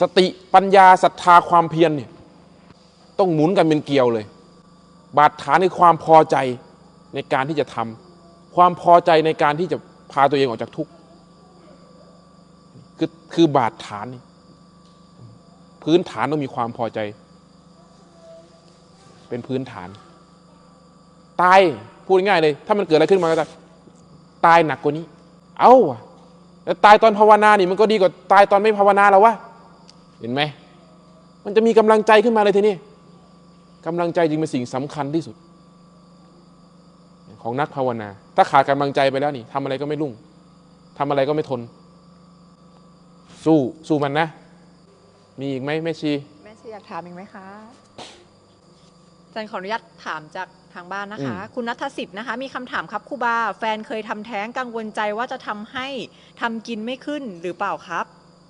สติปัญญาศรัทธาความเพียรเนี่ยต้องหมุนกันเป็นเกลียวเลย บาดฐานในความพอใจในการที่จะทำความพอใจในการที่จะพาตัวเองออกจากทุกข์คือคือบาดฐานนี่พื้นฐานต้องมีความพอใจ เป็นพื้นฐาน ตายพูดง่ายเลย ถ้ามันเกิดอะไรขึ้นมาก็จะตายหนักกว่านี้ เอ้าแล้วตายตอนภาวนานี่มันก็ดีกว่าตายตอนไม่ภาวนาแล้ววะ เห็นไหมมันจะมีกำลังใจขึ้นมาเลยทีนี้กำลังใจจึงเป็นสิ่งสำคัญที่สุด ของนักภาวนา ถ้าขาดกำลังใจไปแล้วนี่ทำอะไรก็ไม่รุ่งทำอะไรก็ไม่ทน สู้สู้มันนะ มีอีกไหมแม่ชี แม่ชีอยากถามอีกไหมคะอาจารย์ขออนุญาตถามจากทางบ้านนะคะ คุณนัทสิทธิ์นะคะ มีคำถามครับครูบาแฟนเคยทำแท้งกังวลใจว่าจะทำให้ทำกินไม่ขึ้นหรือเปล่าครับ